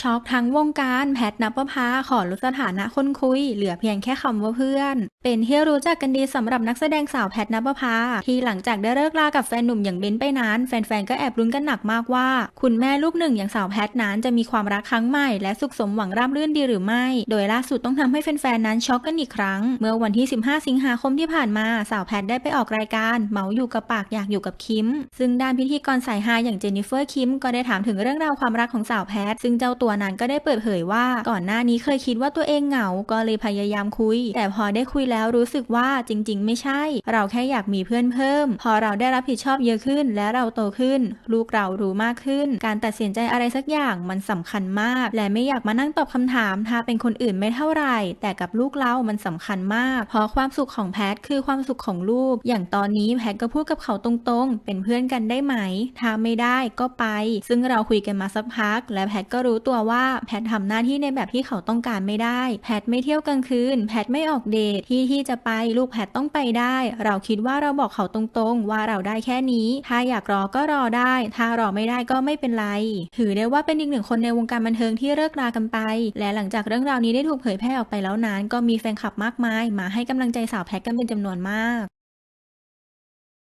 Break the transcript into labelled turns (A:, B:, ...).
A: ช็อกทั้งวงการแพทนับปภาขอลดสถานะคนคุย เหลือเพียงแค่คำว่าเพื่อน เป็นที่รู้จักกันดีสำหรับนักแสดงสาวแพทนับปภาที่หลังจากได้เลิกลากับแฟนหนุ่มอย่างเบนไปนานแฟนๆก็แอบลุ้นกันหนักมากว่า คุณแม่ลูกหนึ่งอย่างสาวแพทนั้นจะมีความรักครั้งใหม่และสุขสมหวังราบรื่นดีหรือไม่ โดยล่าสุดต้องทำให้แฟนๆนั้นช็อกกันอีกครั้ง เมื่อวันที่ 15 สิงหาคมที่ผ่านมาสาวแพทได้ไปออกรายการเมาอยู่กับปากอยากอยู่กับคิม ซึ่งด้านพิธีกรสายฮาอย่างเจนนิเฟอร์คิมก็ได้ถามถึงเรื่องราวความรักของสาวแพทซึ่งเจ้าตัวัวนั้นก็ได้เปิดเผยว่าก่อนหน้านี้เคยคิดว่าตัวเองเหงาก็เลยพยายามคุย แต่พอได้คุยแล้วรู้สึกว่าจริง ๆ ไม่ใช่ เราแค่อยากมีเพื่อนเพิ่ม พอเราได้รับผิดชอบเยอะขึ้น และเราโตขึ้น ลูกเรารู้มากขึ้น การตัดสินใจอะไรสักอย่างมันสำคัญมาก และไม่อยากมานั่งตอบคำถาม ถ้าเป็นคนอื่นไม่เท่าไหร่ แต่กับลูกเรามันสำคัญมาก เพราะความสุขของแพทคือความสุขของลูก อย่างตอนนี้แพทก็พูดกับเขาตรงๆ เป็นเพื่อนกันได้ไหม ถ้าไม่ได้ก็ไป ซึ่งเราคุยกันมาสักพัก และแพทก็รู้ตัวตัวว่าแพททำหน้าที่ในแบบที่เขาต้องการไม่ได้ แพทไม่เที่ยวกลางคืน แพทไม่ออกเดทที่ที่จะไปลูกแพทต้องไปได้ เราคิดว่าเราบอกเขาตรงๆ ว่าเราได้แค่นี้ ถ้าอยากรอก็รอได้ ถ้ารอไม่ได้ก็ไม่เป็นไร ถือได้ว่าเป็นอีกหนึ่งคนในวงการบันเทิงที่เลิกรากันไป และหลังจากเรื่องราวนี้ได้ถูกเผยแพร่ออกไปแล้วนั้น ก็มีแฟนคลับมากมาย มาให้กำลังใจสาวแพทกันเป็นจำนวนมาก